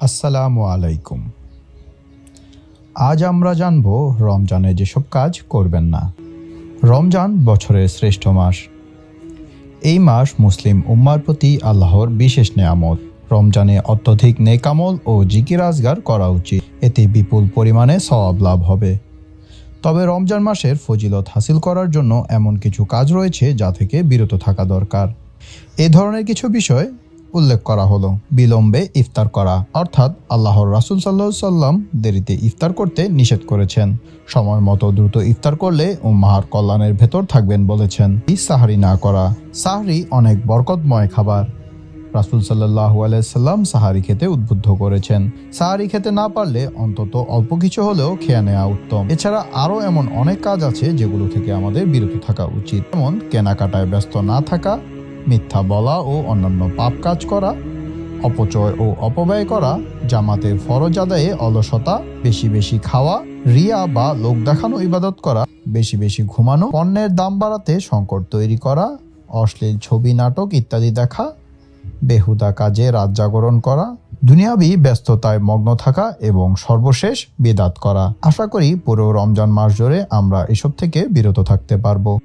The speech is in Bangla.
আসসালামু আলাইকুম। আজ আমরা জানব রমজানে যেসব কাজ করবেন না। রমজান বছরের শ্রেষ্ঠ মাস। এই মাস মুসলিম উম্মার প্রতি আল্লাহর বিশেষ নেয়ামত। রমজানে অত্যধিক নেকামল ও জিকির আজগার করা উচিত। এতে বিপুল পরিমাণে সওয়াব লাভ হবে। তবে রমজান মাসের ফজিলত হাসিল করার জন্য এমন কিছু কাজ রয়েছে যা থেকে বিরত থাকা দরকার। এ ধরনের কিছু বিষয় উল্লেখ করা হলো। বিলম্বে ইফতার করা। অর্থাৎ আল্লাহর রাসুল সাল্লাহ সাল্লাম দেরিতে ইফতার করতে নিষেধ করেছেন। সময় মতো দ্রুত ইফতার করলে উম্মাহার কল্যাণের ভেতর থাকবেন বলেছেন। সাহারি না করা। সাহারি অনেক বরকতময় খাবার। রাসুল সাল্লাহ আলাইসাল্লাম সাহারি খেতে উদ্বুদ্ধ করেছেন। সাহারি খেতে না পারলে অন্তত অল্প কিছু হলেও খেয়ে নেওয়া উত্তম। এছাড়া আরও এমন অনেক কাজ আছে যেগুলো থেকে আমাদের বিরত থাকা উচিত। যেমন কেনাকাটায় ব্যস্ত না থাকা মিথ্যা বলা ও অন্যান্য পাপ কাজ করা, অপচয় ও অপব্যয় করা, জামাতের ফরজ আদায়ে অলসতা, বেশি বেশি খাওয়া, রিয়া বা লোক দেখানো ইবাদত করা, বেশি বেশি ঘুমানো, পণ্যের দাম বাড়াতে সংকট তৈরি করা, অশ্লীল ছবি, নাটক ইত্যাদি দেখা, বেহুদা কাজে রাত জাগরণ করা, দুনিয়াবি ব্যস্ততায় মগ্ন থাকা এবং সর্বশেষ বেদাত করা। আশা করি পুরো রমজান মাস জুড়ে আমরা এসব থেকে বিরত থাকতে পারব।